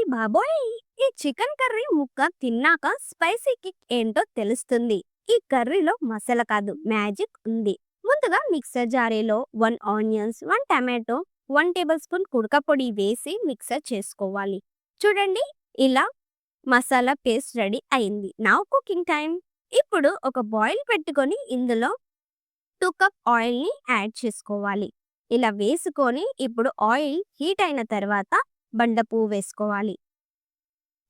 ఓయ్ బాబోయ్! ఈ చికెన్ కర్రీ ముక్క తిన్నాక స్పైసీ కిక్ ఏంటో తెలుస్తుంది. ఈ కర్రీలో మసాలా కాదు మ్యాజిక్ ఉంది. ముందుగా mixer జారీలో one onions one tomato one tablespoon కుడక పొడి వేసి మిక్సర్ చేసుకోవాలి. చూడండి ఇలా మసాలా పేస్ట్ రెడీ అయింది. నా కుకింగ్ టైం ఇప్పుడు ఒక బాయిల్ పెట్టుకొని ఇందులో టూ కప్ ఆయిల్ని యాడ్ చేసుకోవాలి. ఇలా వేసుకొని ఇప్పుడు ఆయిల్ హీట్ అయిన తర్వాత బండ పువ్వు వేసుకోవాలి.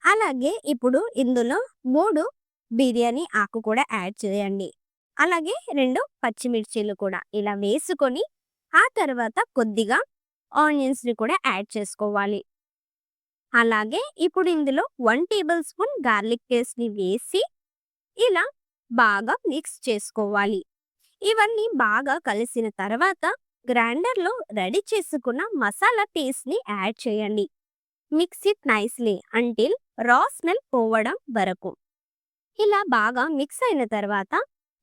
అలాగే ఇప్పుడు ఇందులో మూడు బిర్యానీ ఆకు కూడా యాడ్ చేయండి. అలాగే రెండు పచ్చిమిర్చీలు కూడా ఇలా వేసుకొని ఆ తర్వాత కొద్దిగా ఆనియన్స్ని కూడా యాడ్ చేసుకోవాలి. అలాగే ఇప్పుడు ఇందులో వన్ టేబుల్ స్పూన్ గార్లిక్ పేస్ట్ని వేసి ఇలా బాగా మిక్స్ చేసుకోవాలి. ఇవన్నీ బాగా కలిసిన తర్వాత గ్రైండర్లో రెడీ చేసుకున్న మసాలా పేస్ట్ని యాడ్ చేయండి. Mix it nicely until raw smell పోవడం వరకు. ఇలా బాగా మిక్స్ అయిన తర్వాత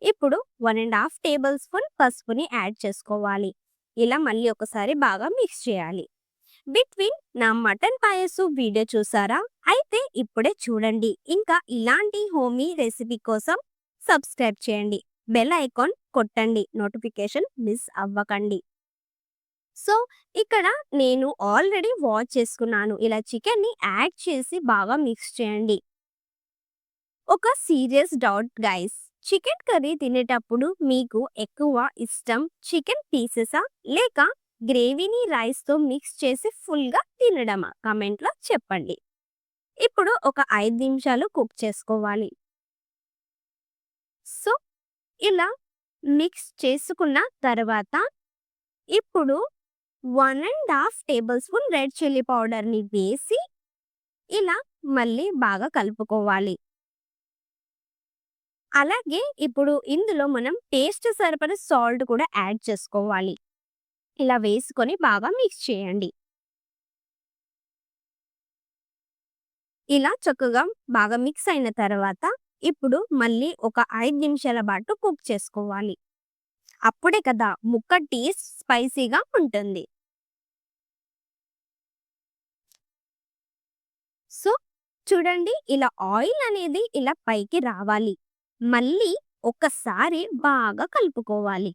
ఇప్పుడు one and half tablespoon పసుపుని యాడ్ చేసుకోవాలి. ఇలా మళ్ళీ ఒకసారి బాగా మిక్స్ చేయాలి. బిట్వీన్ నా మటన్ పాయసు వీడియో చూసారా? అయితే ఇప్పుడే చూడండి. ఇంకా ఇలాంటి హోమీ రెసిపీ కోసం సబ్స్క్రైబ్ చేయండి. బెల్ ఐకాన్ కొట్టండి. నోటిఫికేషన్ మిస్ అవ్వకండి. సో ఇక్కడ నేను ఆల్రెడీ వాష్ చేసుకున్నాను. ఇలా చికెన్ని యాడ్ చేసి బాగా మిక్స్ చేయండి. ఒక serious doubt guys. Chicken curry తినేటప్పుడు మీకు ఎక్కువ ఇష్టం చికెన్ పీసెసా? లేక గ్రేవీని రైస్తో మిక్స్ చేసి ఫుల్గా తినడమా? కమెంట్లో చెప్పండి. ఇప్పుడు ఒక ఐదు నిమిషాలు కుక్ చేసుకోవాలి. ఇలా మిక్స్ చేసుకున్న తర్వాత ఇప్పుడు one and half tablespoon red chilli పౌడర్ని వేసి ఇలా మళ్ళీ బాగా కలుపుకోవాలి. అలాగే ఇప్పుడు ఇందులో మనం టేస్ట్ సరిపడ సాల్ట్ కూడా యాడ్ చేసుకోవాలి. ఇలా వేసుకొని బాగా మిక్స్ చేయండి. ఇలా చక్కగా బాగా మిక్స్ అయిన తర్వాత ఇప్పుడు మళ్ళీ ఒక ఐదు నిమిషాల పాటు కుక్ చేసుకోవాలి. అప్పుడే కదా ముక్క టేస్ట్ స్పైసీగా ఉంటుంది. సో చూడండి ఇలా ఆయిల్ అనేది ఇలా పైకి రావాలి. మళ్ళీ ఒకసారి బాగా కలుపుకోవాలి.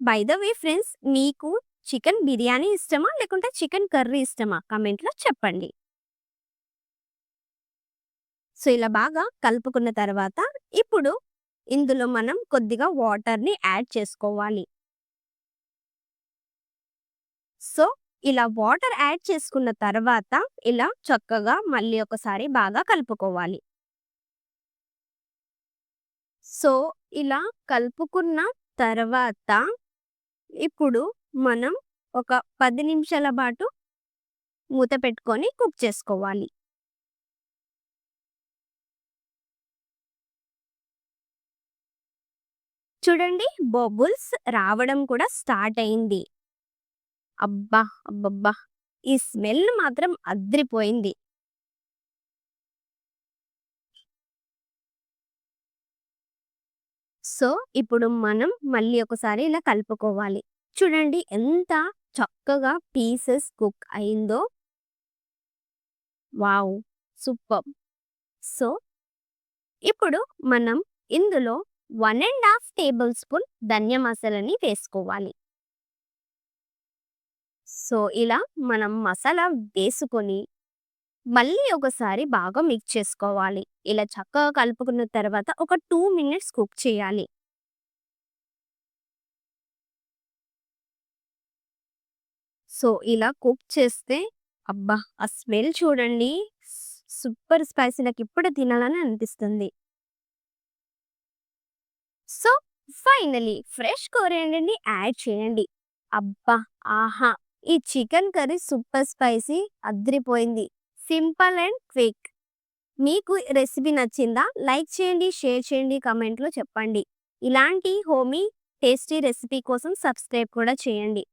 బై ద వే ఫ్రెండ్స్ మీకు చికెన్ బిర్యానీ ఇష్టమా? లేకుంటే చికెన్ కర్రీ ఇష్టమా? కమెంట్లో చెప్పండి. సో ఇలా బాగా కలుపుకున్న తర్వాత ఇప్పుడు ఇందులో మనం కొద్దిగా వాటర్ని యాడ్ చేసుకోవాలి. సో ఇలా వాటర్ యాడ్ చేసుకున్న తర్వాత ఇలా చక్కగా మళ్ళీ ఒకసారి బాగా కలుపుకోవాలి. సో ఇలా కలుపుకున్న తర్వాత ఇప్పుడు మనం ఒక పది నిమిషాల పాటు మూత పెట్టుకొని కుక్ చేసుకోవాలి. చూడండి బబుల్స్ రావడం కూడా స్టార్ట్ అయింది. అబ్బా! అబ్బబ్బా! ఈ స్మెల్ మాత్రం అద్రిపోయింది. సో ఇప్పుడు మనం మళ్ళీ ఒకసారి ఇలా కలుపుకోవాలి. చూడండి ఎంత చక్కగా పీసెస్ కుక్ అయిందో. వావ్! సూపర్! సో ఇప్పుడు మనం ఇందులో one and half tablespoon ధనియా మసాలాని వేసుకోవాలి. సో ఇలా మనం మసాలా వేసుకొని మళ్ళీ ఒకసారి బాగా మిక్స్ చేసుకోవాలి. ఇలా చక్కగా కలుపుకున్న తర్వాత ఒక టూ మినిట్స్ కుక్ చేయాలి. సో ఇలా కుక్ చేస్తే అబ్బా! ఆ స్మెల్ చూడండి. సూపర్ స్పైసీ నాకు ఇప్పుడు తినాలని అనిపిస్తుంది. సో ఫైనలీ ఫ్రెష్ కొరియాండర్ని యాడ్ చేయండి. అబ్బా! ఆహా! ఈ chicken curry super spicy అద్రిపోయింది. Simple and quick. మీకు రెసిపీ నచ్చిందా? లైక్ చేయండి షేర్ చేయండి కమెంట్లో చెప్పండి. ఇలాంటి హోమీ టేస్టీ రెసిపీ కోసం సబ్స్క్రైబ్ కూడా చేయండి.